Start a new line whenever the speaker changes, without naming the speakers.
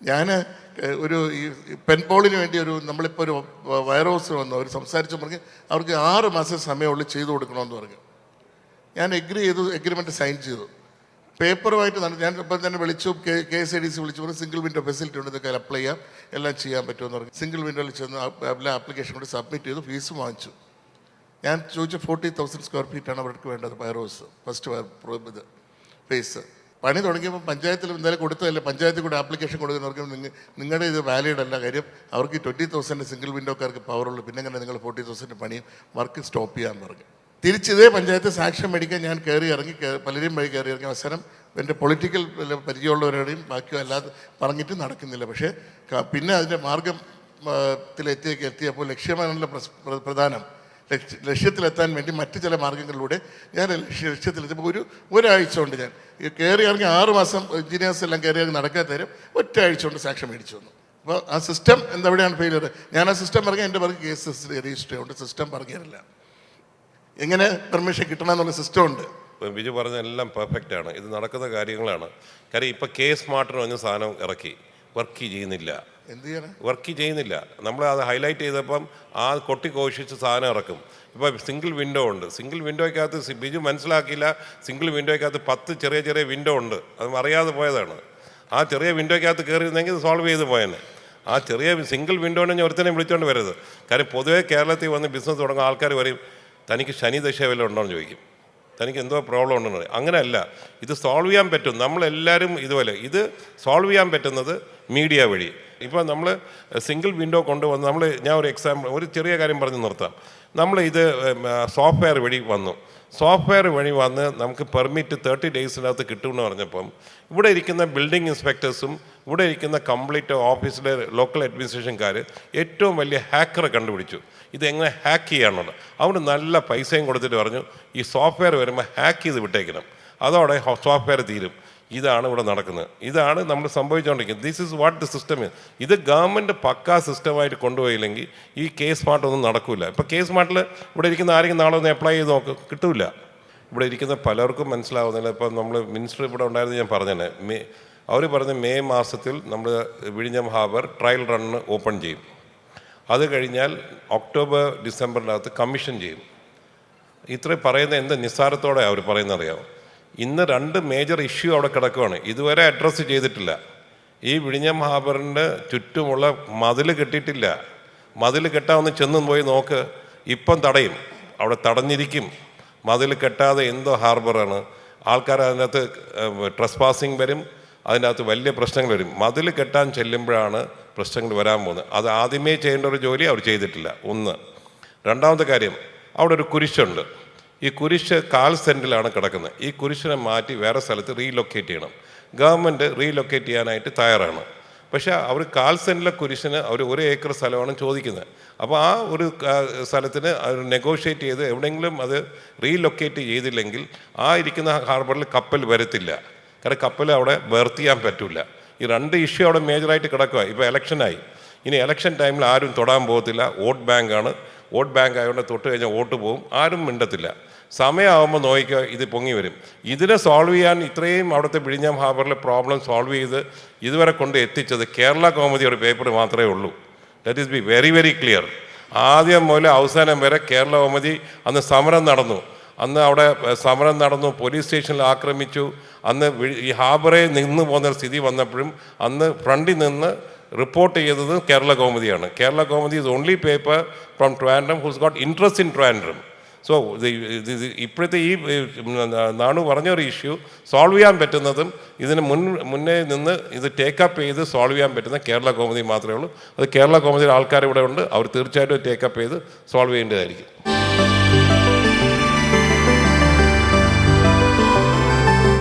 ഞാൻ ഒരു ഈ പെൻപോളിന് വേണ്ടി ഒരു നമ്മളിപ്പോൾ ഒരു വയറോസ് ഹൗസ് വന്നു. അവർ സംസാരിച്ചു പറഞ്ഞ് അവർക്ക് ആറ് മാസം സമയമുള്ളിൽ ചെയ്തു കൊടുക്കണമെന്ന് പറഞ്ഞു. ഞാൻ എഗ്രി ചെയ്തു എഗ്രിമെന്റ് സൈൻ ചെയ്തു. പേപ്പറുമായിട്ട് നടന്നു ഞാൻ ഇപ്പം തന്നെ വിളിച്ചു K K S I D C വിളിച്ചു പറഞ്ഞു സിംഗിൾ വിൻഡോ ഫെസിലിറ്റി ഉണ്ട് ഇതൊക്കെ അപ്ലൈ ചെയ്യാം. എല്ലാം ചെയ്യാൻ പറ്റുമെന്ന് പറഞ്ഞു. സിംഗിൾ വിൻഡോയിൽ ചെന്ന് എല്ലാ ആപ്ലിക്കേഷൻ കൂടി സബ്മിറ്റ് ചെയ്തു ഫീസ് വാങ്ങിച്ചു. ഞാൻ ചോദിച്ചു ഫോർട്ടി തൗസൻഡ് സ്ക്വയർ ഫീറ്റാണ് അവർക്ക് വേണ്ടത് വയർ ഹൗസ് ഫസ്റ്റ് ഇത് ഫേസ് പണി തുടങ്ങിയപ്പോൾ പഞ്ചായത്തിൽ എന്തായാലും കൊടുത്തതല്ലേ? പഞ്ചായത്തിൽ കൂടെ ആപ്ലിക്കേഷൻ കൊടുക്കുന്നവർക്ക് നിങ്ങൾ നിങ്ങളുടെ ഇത് വാലിഡ് അല്ല. കാര്യം അവർക്ക് ട്വന്റി തൗസൻഡ് സിംഗിൾ വിൻഡോക്കാർക്ക് പവറുള്ളൂ പിന്നെ അങ്ങനെ നിങ്ങൾ ഫോർട്ടി തൗസൻഡ് പണിയും വർക്ക് സ്റ്റോപ്പ് ചെയ്യാൻ പറഞ്ഞു. തിരിച്ച് ഇതേ പഞ്ചായത്ത് സാക്ഷ്യം മേടിക്കാൻ ഞാൻ കയറി ഇറങ്ങി പലരെയും വഴി കയറി ഇറങ്ങിയ അവസരം എന്റെ പൊളിറ്റിക്കൽ പരിചയമുള്ളവരുടെയും ബാക്കിയോ അല്ലാതെ പറഞ്ഞിട്ട് നടക്കുന്നില്ല. പക്ഷേ പിന്നെ അതിന്റെ മാർഗം ത്തിലെത്തിയൊക്കെ എത്തിയപ്പോൾ ലക്ഷ്യമാണല്ലോ പ്രധാനം ലക്ഷ്യത്തിലെത്താൻ വേണ്ടി മറ്റു ചില മാർഗങ്ങളിലൂടെ ഞാൻ ലക്ഷ്യ ലക്ഷ്യത്തിലെത്തിയപ്പോൾ ഒരു ഒരാഴ്ച കൊണ്ട് ഞാൻ കയറി ഇറങ്ങി ആറ് മാസം എഞ്ചിനീയേഴ്സ് എല്ലാം കയറി ഇറങ്ങി നടക്കാത്ത തരും ഒറ്റ ആഴ്ച കൊണ്ട് സാക്ഷ്യം മേടിച്ചു വന്നു അപ്പോൾ ആ സിസ്റ്റം എന്തെവിടെയാണ് ഫെയിലിയർ ഞാൻ ആ സിസ്റ്റം പറഞ്ഞാൽ എന്റെ പറഞ്ഞ് കേസ് രജിസ്റ്റർ ചെയ്യുന്നുണ്ട് സിസ്റ്റം പറഞ്ഞില്ല എങ്ങനെ പെർമിഷൻ കിട്ടണം എന്നുള്ള സിസ്റ്റം ഉണ്ട്.
ബിജു പറഞ്ഞ എല്ലാം പെർഫെക്റ്റ് ആണ്. ഇത് നടക്കുന്ന കാര്യങ്ങളാണ്. കാര്യം ഇപ്പം കേസ് സ്മാർട്ടിന് പറഞ്ഞ സാധനം ഇറക്കി. വർക്ക് ചെയ്യുന്നില്ല.
എന്ത് ചെയ്യണം?
വർക്ക് ചെയ്യുന്നില്ല. നമ്മൾ അത് ഹൈലൈറ്റ് ചെയ്തപ്പം ആ കൊട്ടി കോഷിച്ച് സാധനം ഇറക്കും. ഇപ്പോൾ സിംഗിൾ വിൻഡോ ഉണ്ട്. സിംഗിൾ വിൻഡോയ്ക്കകത്ത് ബിജു മനസ്സിലാക്കിയില്ല. സിംഗിൾ വിൻഡോയ്ക്കകത്ത് പത്ത് ചെറിയ ചെറിയ വിൻഡോ ഉണ്ട്. അത് അറിയാതെ പോയതാണ്. ആ ചെറിയ വിൻഡോയ്ക്കകത്ത് കയറിയിരുന്നെങ്കിൽ സോൾവ് ചെയ്ത് പോയേനെ. ആ ചെറിയ സിംഗിൾ വിൻഡോനെ ഞാൻ ഒരുത്തനെ വിളിച്ചുകൊണ്ട് വരരുത്. കാര്യം പൊതുവേ കേരളത്തിൽ വന്ന് ബിസിനസ് തുടങ്ങുന്ന ആൾക്കാർ വരും തനിക്ക് ശനി ദശ വല്ലതും ഉണ്ടോ എന്ന് ചോദിക്കും. തനിക്ക് എന്തോ പ്രോബ്ലം ഉണ്ടെന്ന് പറയും. അങ്ങനെയല്ല. ഇത് സോൾവ് ചെയ്യാൻ പറ്റും. നമ്മളെല്ലാവരും ഇതുപോലെ. ഇത് സോൾവ് ചെയ്യാൻ പറ്റുന്നത് മീഡിയ വഴി. ഇപ്പോൾ നമ്മൾ സിംഗിൾ വിൻഡോ കൊണ്ടുവന്ന് നമ്മൾ ഞാൻ ഒരു എക്സാമ്പിൾ ഒരു ചെറിയ കാര്യം പറഞ്ഞ് നിർത്താം. നമ്മൾ ഇത് സോഫ്റ്റ്വെയർ വഴി വന്നു. സോഫ്റ്റ്വെയർ വഴി വന്ന് നമുക്ക് പെർമിറ്റ് തേർട്ടി ഡേയ്സിനകത്ത് കിട്ടുമെന്ന് പറഞ്ഞപ്പം ഇവിടെ ഇരിക്കുന്ന ബിൽഡിംഗ് ഇൻസ്പെക്ടേഴ്സും ഇവിടെ ഇരിക്കുന്ന കംപ്ലീറ്റ് ഓഫീസിലെ ലോക്കൽ അഡ്മിനിസ്ട്രേഷൻകാർ ഏറ്റവും വലിയ ഹാക്കറെ കണ്ടുപിടിച്ചു. ഇതെങ്ങനെ ഹാക്ക് ചെയ്യാനുള്ളത് അവിടെ നല്ല പൈസയും കൊടുത്തിട്ട് പറഞ്ഞു ഈ സോഫ്റ്റ്വെയർ വരുമ്പോൾ ഹാക്ക് ചെയ്ത് വിട്ടേക്കണം. അതോടെ സോഫ്റ്റ്വെയർ തീരും. ഇതാണ് ഇവിടെ നടക്കുന്നത്. ഇതാണ് നമ്മൾ സംഭവിച്ചുകൊണ്ടിരിക്കുന്നത് this is what the system ഇത് ഗവൺമെന്റ് പക്കാ സിസ്റ്റമായിട്ട് കൊണ്ടുപോയില്ലെങ്കിൽ ഈ കേസ് സ്മാർട്ടൊന്നും നടക്കില്ല ഇപ്പോൾ കേസ് സ്മാർട്ടിൽ ഇവിടെ ഇരിക്കുന്ന ആരെങ്കിലും നാളെ ഒന്ന് അപ്ലൈ ചെയ്ത് നോക്ക്. കിട്ടില്ല ഇവിടെ ഇരിക്കുന്ന പലർക്കും മനസ്സിലാവുന്നില്ല. ഇപ്പം നമ്മൾ മിനിസ്റ്റർ ഇവിടെ ഉണ്ടായിരുന്നു ഞാൻ പറഞ്ഞതന്നെ മേ അവർ പറഞ്ഞ മെയ് മാസത്തിൽ നമ്മൾ വിഴിഞ്ഞം ഹാർബർ ട്രയൽ റണ്ണ് ഓപ്പൺ ചെയ്യും. അത് കഴിഞ്ഞാൽ ഒക്ടോബർ ഡിസംബറിനകത്ത് കമ്മീഷൻ ചെയ്യും. ഇത്രയും പറയുന്ന എന്ത് നിസ്സാരത്തോടെ അവർ പറയുന്നത് അറിയാമോ ഇന്ന് രണ്ട് മേജർ ഇഷ്യൂ അവിടെ കിടക്കുകയാണ് ഇതുവരെ അഡ്രസ്സ് ചെയ്തിട്ടില്ല. ഈ വിഴിഞ്ഞം ഹാബറിന്റെ ചുറ്റുമുള്ള മതിൽ കെട്ടിയിട്ടില്ല. മതിൽ കെട്ടാമെന്ന് ചെന്നും പോയി നോക്ക്. ഇപ്പം തടയും. അവിടെ തടഞ്ഞിരിക്കും. മതിൽ കെട്ടാതെ എന്തോ ഹാർബറാണ്. ആൾക്കാർ അതിനകത്ത് ട്രസ് പാസിങ് വരും. അതിനകത്ത് വലിയ പ്രശ്നങ്ങൾ വരും. മതിൽ കെട്ടാൻ ചെല്ലുമ്പോഴാണ് പ്രശ്നങ്ങൾ വരാൻ പോകുന്നത്. അത് ആദ്യമേ ചെയ്യേണ്ട ഒരു ജോലി അവർ ചെയ്തിട്ടില്ല. ഒന്ന്. രണ്ടാമത്തെ കാര്യം അവിടെ ഒരു കുരിശുണ്ട്. ഈ കുരിശ് കാൽ സെന്റിലാണ് കിടക്കുന്നത്. ഈ കുരിശിനെ മാറ്റി വേറെ സ്ഥലത്ത് റീലൊക്കേറ്റ് ചെയ്യണം. ഗവൺമെന്റ് റീലൊക്കേറ്റ് ചെയ്യാനായിട്ട് തയ്യാറാണ്. പക്ഷേ അവർ കാൽ സെന്റിലെ കുരിശിന് അവർ ഒരു ഏക്കർ സ്ഥലമാണ് ചോദിക്കുന്നത്. അപ്പോൾ ആ ഒരു സ്ഥലത്തിന് അവർ നെഗോഷിയേറ്റ് ചെയ്ത് എവിടെയെങ്കിലും അത് റീലൊക്കേറ്റ് ചെയ്തില്ലെങ്കിൽ ആ ഇരിക്കുന്ന ഹാർബറിൽ കപ്പൽ വരത്തില്ല. കാരണം കപ്പൽ അവിടെ ബെർത്ത് ചെയ്യാൻ പറ്റില്ല ഈ രണ്ട് ഇഷ്യൂ അവിടെ മേജറായിട്ട് കിടക്കുക ഇപ്പോൾ ഇലക്ഷനായി. ഇനി ഇലക്ഷൻ ടൈമിൽ ആരും തൊടാൻ പോകത്തില്ല. വോട്ട് ബാങ്കാണ് വോട്ട് ബാങ്ക് ആയതുകൊണ്ട് തൊട്ട് കഴിഞ്ഞാൽ വോട്ട് പോകും ആരും മിണ്ടത്തില്ല. സമയമാകുമ്പോൾ നോക്കിക്കുക ഇത് പൊങ്ങി വരും. ഇതിനെ സോൾവ് ചെയ്യാൻ ഇത്രയും അവിടുത്തെ പിഴിഞ്ഞാം ഹാർബറിലെ പ്രോബ്ലം സോൾവ് ചെയ്ത് ഇതുവരെ കൊണ്ട് എത്തിച്ചത് കേരള കോമതി ഒരു പേപ്പർ മാത്രമേ ഉള്ളൂ. That is be very very clear ആദ്യം മുതൽ അവസാനം വരെ കേരള കോമതി അന്ന് സമരം നടന്നു. അന്ന് അവിടെ സമരം നടന്നു പോലീസ് സ്റ്റേഷനിൽ ആക്രമിച്ചു. അന്ന് ഈ ഹാബറെ നിന്ന് പോകുന്ന സ്ഥിതി വന്നപ്പോഴും അന്ന് ഫ്രണ്ടിൽ നിന്ന് റിപ്പോർട്ട് ചെയ്തത് Kerala കോമതിയാണ് Kerala Kaumudi is only paper from Trivandrum who's got interest in Trivandrum so ഇപ്പോഴത്തെ ഈ നാണു പറഞ്ഞ ഒരു ഇഷ്യൂ സോൾവ് ചെയ്യാൻ പറ്റുന്നതും ഇതിന് മുൻ മുന്നേ നിന്ന് ഇത് ടേക്കപ്പ് ചെയ്ത് സോൾവ് ചെയ്യാൻ പറ്റുന്ന കേരള കോമതി മാത്രമേ ഉള്ളൂ. അത് കേരള കോമതിയുടെ ആൾക്കാർ ഇവിടെ ഉണ്ട്. അവർ തീർച്ചയായിട്ടും ടേക്കപ്പ് ചെയ്ത് സോൾവ് ചെയ്യേണ്ടതായിരിക്കും.